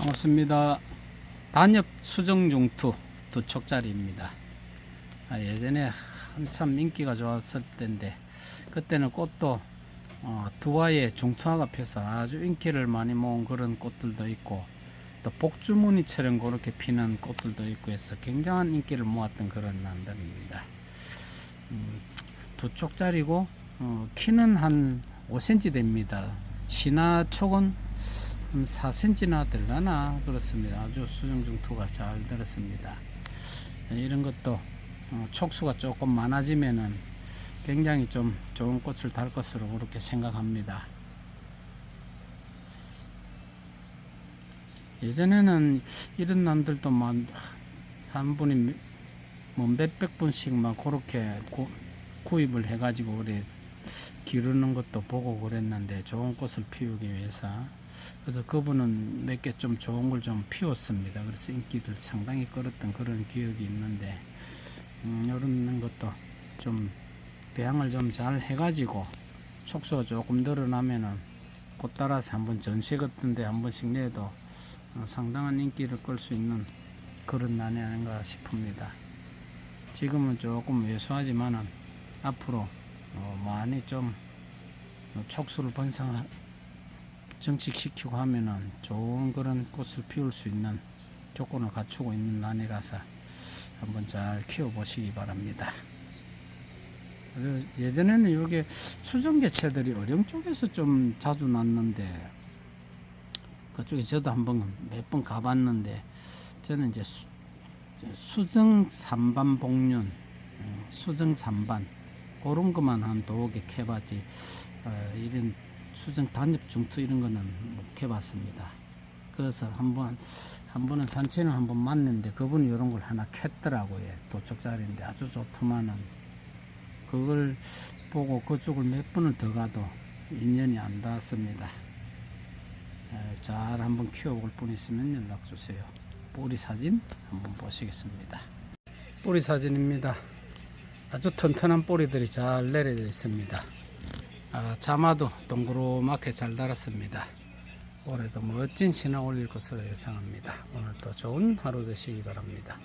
반갑습니다. 단엽 수정 중투 두 촉짜리입니다. 아, 예전에 한참 인기가 좋았을 때인데 그때는 꽃도 어, 두화에 중투화가 펴서 아주 인기를 많이 모은 그런 꽃들도 있고 또 복주무늬처럼 그렇게 피는 꽃들도 있고 해서 굉장한 인기를 모았던 그런 난들입니다. 음, 두 촉짜리고 어, 키는 한 5cm 됩니다. 신화 촉은 한 4cm나 될라나 그렇습니다. 아주 수정중투가 잘 들었습니다. 네, 이런 것도 어, 촉수가 조금 많아지면은 굉장히 좀 좋은 꽃을 달 것으로 그렇게 생각합니다. 예전에는 이런 남들도 막한 분이 뭐 몇백 분씩 막 그렇게 구, 구입을 해가지고 그래 기르는 것도 보고 그랬는데 좋은 꽃을 피우기 위해서 그래서 그분은 몇 개 좀 좋은 걸 좀 피웠습니다. 그래서 인기를 상당히 끌었던 그런 기억이 있는데 음, 이런 것도 좀 배양을 좀 잘 해가지고 촉수가 조금 늘어나면은 꽃 따라서 한번 전시 같은데 한 번씩 내도 어, 상당한 인기를 끌 수 있는 그런 난이 아닌가 싶습니다. 지금은 조금 왜소하지만은 앞으로 어, 많이 좀 어, 촉수를 번성 정식시키고 하면은 좋은 그런 꽃을 피울 수 있는 조건을 갖추고 있는 난이라서 한번 잘 키워보시기 바랍니다. 그래서 예전에는 이게 수정개체들이 어령 쪽에서 좀 자주 났는데 그쪽에 저도 한번 몇 번 가봤는데 저는 이제 수, 수정 삼반 복륜, 어, 수정 삼반 그런 것만 한 도개 캐봤지 어, 이런 수정 단엽 중투 이런 거는 못 해봤습니다. 그래서 한번 한 번은 산책을 한번 만났는데 그분이 이런 걸 하나 캤더라고요. 도적자리인데 아주 좋더만은 그걸 보고 그쪽을 몇 번을 더 가도 인연이 안 닿았습니다. 에, 잘 한번 키워볼 분 있으면 연락 주세요. 뿌리 사진 한번 보시겠습니다. 뿌리 사진입니다. 아주 튼튼한 뿌리들이 잘 내려져 있습니다. 아, 자마도 동그랗게 잘 달았습니다. 올해도 멋진 신화 올릴 것으로 예상합니다. 오늘도 좋은 하루 되시기 바랍니다.